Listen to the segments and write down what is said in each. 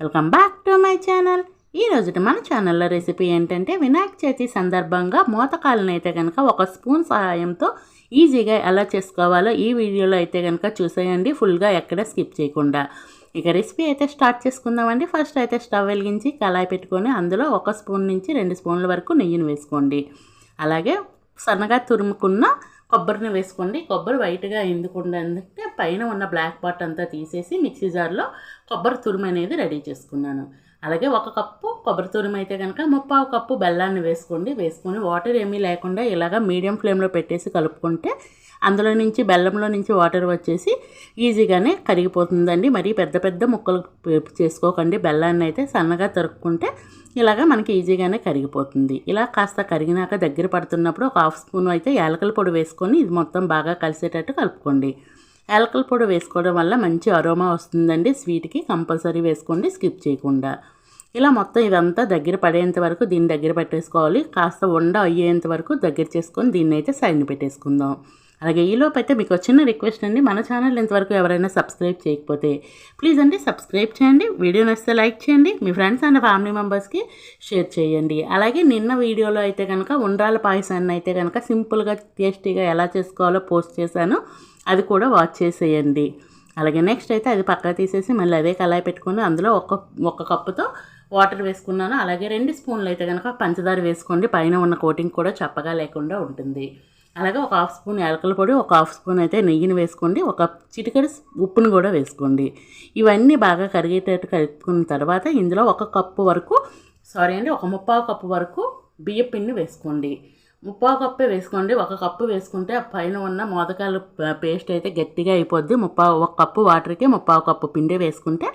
Welcome back to my channel. ఈ రోజుటి మన ఛానల్లో రెసిపీ ఏంటంటే వినాయక చవితి సందర్భంగా మోతకాలను అయితే కనుక ఒక స్పూన్ సహాయంతో ఈజీగా ఎలా చేసుకోవాలో ఈ వీడియోలో అయితే కనుక చూసేయండి. ఫుల్గా ఎక్కడ స్కిప్ చేయకుండా. ఇక రెసిపీ అయితే స్టార్ట్ చేసుకుందామండి. ఫస్ట్ అయితే స్టవ్ వెలిగించి కళాయి పెట్టుకొని అందులో ఒక స్పూన్ నుంచి రెండు స్పూన్ల వరకు నెయ్యిని వేసుకోండి. అలాగే సన్నగా తురుముకున్న కొబ్బరిని వేసుకోండి. కొబ్బరి వైట్గా ఎందుకుంటే పైన ఉన్న బ్లాక్ పార్ట్ అంతా తీసేసి మిక్సీ జార్లో కొబ్బరి తురుము అనేది రెడీ చేసుకున్నాను. అలాగే ఒక కప్పు కొబ్బరి తురుము అయితే కనుక ముప్పావు కప్పు బెల్లాన్ని వేసుకోండి. వేసుకొని వాటర్ ఏమీ లేకుండా ఇలాగ మీడియం ఫ్లేమ్లో పెట్టేసి కలుపుకుంటే అందులో నుంచి బెల్లంలో నుంచి వాటర్ వచ్చేసి ఈజీగానే కరిగిపోతుందండి. మరీ పెద్ద పెద్ద ముక్కలు చేసుకోకండి. బెల్లాన్ని అయితే సన్నగా తరుక్కుంటే ఇలాగ మనకి ఈజీగానే కరిగిపోతుంది. ఇలా కాస్త కరిగినాక దగ్గర పడుతున్నప్పుడు ఒక హాఫ్ స్పూన్ అయితే యాలకల పొడి వేసుకొని ఇది మొత్తం బాగా కలిసేటట్టు కలుపుకోండి. యాలకల పొడి వేసుకోవడం వల్ల మంచి అరోమా వస్తుందండి. స్వీట్కి కంపల్సరీ వేసుకోండి. స్కిప్ చేయకుండా. ఇలా మొత్తం ఇదంతా దగ్గర పడేంత వరకు దీన్ని దగ్గర పెట్టేసుకోవాలి. కాస్త వండ అయ్యేంత వరకు దగ్గర చేసుకొని దీన్ని అయితే సైడ్ పెట్టేసుకుందాం. అలాగే ఈలోపు అయితే మీకు చిన్న రిక్వెస్ట్ అండి మన ఛానల్ ఇంతవరకు ఎవరైనా సబ్స్క్రైబ్ చేయకపోతే ప్లీజ్ అండి సబ్స్క్రైబ్ చేయండి వీడియో నచ్చితే లైక్ చేయండి మీ ఫ్రెండ్స్ అండ్ ఫ్యామిలీ మెంబర్స్కి షేర్ చేయండి. అలాగే నిన్న వీడియోలో అయితే కనుక ఉండ్రాల పాయసాన్ని అయితే కనుక సింపుల్గా టేస్టీగా ఎలా చేసుకోవాలో పోస్ట్ చేశాను అది కూడా వాచ్ చేసేయండి. అలాగే నెక్స్ట్ అయితే అది పక్కన తీసేసి మళ్ళీ అదే కళాయి పెట్టుకుని అందులో ఒక ఒక కప్పుతో వాటర్ వేసుకున్నాను. అలాగే రెండు స్పూన్లు అయితే కనుక పంచదార వేసుకోండి పైన ఉన్న కోటింగ్ కూడా చప్పగా లేకుండా ఉంటుంది. అలాగే ఒక హాఫ్ స్పూన్ యాలకల పొడి ఒక హాఫ్ స్పూన్ అయితే నెయ్యిని వేసుకోండి. ఒక చిటికెడు ఉప్పును కూడా వేసుకోండి. ఇవన్నీ బాగా కరిగేటట్టు కలుపుకున్న తర్వాత ఇందులో ఒక కప్పు వరకు సారీ అండి ఒక ముప్పావు కప్పు వరకు బియ్య పిండి వేసుకోండి. ముప్పావు కప్పే వేసుకోండి. ఒక కప్పు వేసుకుంటే పైన ఉన్న మోదకాలు పేస్ట్ అయితే గట్టిగా అయిపోద్ది. ముప్పావు ఒక కప్పు వాటర్కి ముప్పావు కప్పు పిండి వేసుకుంటే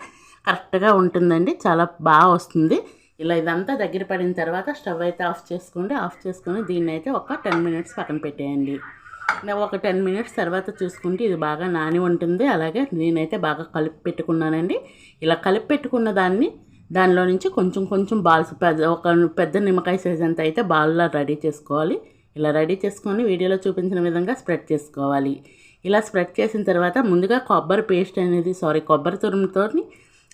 కరెక్ట్గా ఉంటుందండి. చాలా బాగా వస్తుంది. ఇలా ఇదంతా దగ్గర పడిన తర్వాత స్టవ్ అయితే ఆఫ్ చేసుకోండి. ఆఫ్ చేసుకుని దీన్ని అయితే ఒక టెన్ మినిట్స్ పక్కన పెట్టేయండి. ఒక టెన్ మినిట్స్ తర్వాత చూసుకుంటే ఇది బాగా నాని ఉంటుంది. అలాగే నేనైతే బాగా కలిపి పెట్టుకున్నానండి. ఇలా కలిపి పెట్టుకున్న దాన్ని దానిలో నుంచి కొంచెం కొంచెం బాల్స్ పెద్ద ఒక పెద్ద నిమ్మకాయ సైజ్ అంత అయితే బాల్లా రెడీ చేసుకోవాలి. ఇలా రెడీ చేసుకొని వీడియోలో చూపించిన విధంగా స్ప్రెడ్ చేసుకోవాలి. ఇలా స్ప్రెడ్ చేసిన తర్వాత ముందుగా కొబ్బరి పేస్ట్ అనేది సారీ కొబ్బరి తురుముతో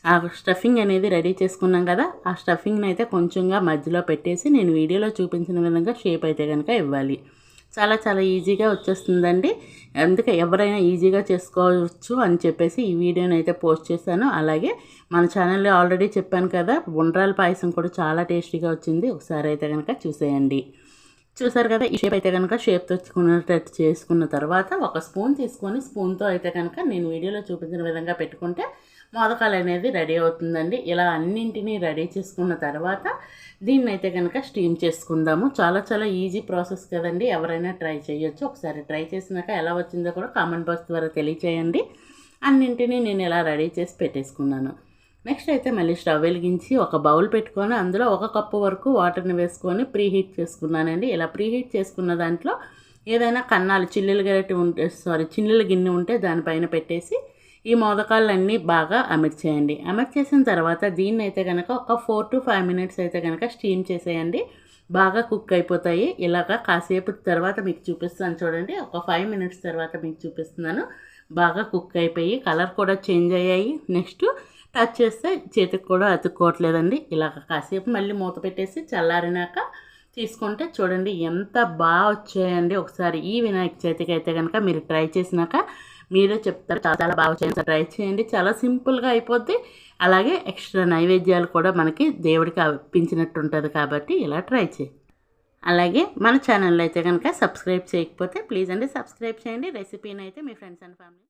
ఆ స్టఫింగ్ అనేది రెడీ చేసుకున్నాం కదా ఆ స్టఫింగ్ని అయితే కొంచెంగా మధ్యలో పెట్టేసి నేను వీడియోలో చూపించిన విధంగా షేప్ అయితే కనుక ఇవ్వాలి. చాలా చాలా ఈజీగా వచ్చేస్తుందండి. అందుకే ఎవరైనా ఈజీగా చేసుకోవచ్చు అని చెప్పేసి ఈ వీడియోని అయితే పోస్ట్ చేశాను. అలాగే మన ఛానల్లో ఆల్రెడీ చెప్పాను కదా ఉండ్రాల పాయసం కూడా చాలా టేస్టీగా వచ్చింది. ఒకసారి అయితే కనుక చూసేయండి. చూసారు కదా ఈ షేప్ అయితే కనుక షేప్ తెచ్చుకున్నట్టు చేసుకున్న తర్వాత ఒక స్పూన్ తీసుకొని స్పూన్తో అయితే కనుక నేను వీడియోలో చూపించిన విధంగా పెట్టుకుంటే మోదకాలు అనేది రెడీ అవుతుందండి. ఇలా అన్నింటినీ రెడీ చేసుకున్న తర్వాత దీన్ని అయితే కనుక స్టీమ్ చేసుకుందాము. చాలా చాలా ఈజీ ప్రాసెస్ కదండి. ఎవరైనా ట్రై చేయొచ్చు. ఒకసారి ట్రై చేసినాక ఎలా వచ్చిందో కూడా కామెంట్ బాక్స్ ద్వారా తెలియచేయండి. అన్నింటినీ నేను ఇలా రెడీ చేసి పెట్టేసుకున్నాను. నెక్స్ట్ అయితే మళ్ళీ స్టవ్ వెలిగించి ఒక బౌల్ పెట్టుకొని అందులో ఒక కప్పు వరకు వాటర్ని వేసుకొని ప్రీ హీట్ చేసుకున్నానండి. ఇలా ప్రీ హీట్ చేసుకున్న దాంట్లో ఏదైనా కన్నాలు చిల్లులు గరటి ఉంటే సారీ చిల్లుల గిన్నె ఉంటే దానిపైన పెట్టేసి ఈ మోదకాలన్నీ బాగా అమర్చేయండి. అమర్చేసిన తర్వాత దీన్ని అయితే కనుక ఒక ఫోర్ టు ఫైవ్ మినిట్స్ అయితే కనుక స్టీమ్ చేసేయండి. బాగా కుక్ అయిపోతాయి. ఇలాగా కాసేపు తర్వాత మీకు చూపిస్తాను చూడండి. ఒక ఫైవ్ మినిట్స్ తర్వాత మీకు చూపిస్తున్నాను. బాగా కుక్ అయిపోయి కలర్ కూడా చేంజ్ అయ్యాయి. నెక్స్ట్ టచ్ చేస్తే చేతికి కూడా అతుక్కోవట్లేదండి. ఇలాగ కాసేపు మళ్ళీ మూత పెట్టేసి చల్లారినాక తీసుకుంటే చూడండి ఎంత బాగా వచ్చాయండి. ఒకసారి ఈ వినాయక చవితికి అయితే కనుక మీరు ట్రై చేసినాక మీరే చెప్తారు. చాలా చాలా బాగా చేయండి. ట్రై చేయండి. చాలా సింపుల్గా అయిపోద్ది. అలాగే ఎక్స్ట్రా నైవేద్యాలు కూడా మనకి దేవుడికి అప్పించినట్టు ఉంటుంది కాబట్టి ఇలా ట్రై చేయి. అలాగే మన ఛానల్ అయితే కనుక సబ్స్క్రైబ్ చేయకపోతే ప్లీజ్ అండి సబ్స్క్రైబ్ చేయండి. రెసిపీని అయితే మీ ఫ్రెండ్స్ అండ్ ఫ్యామిలీ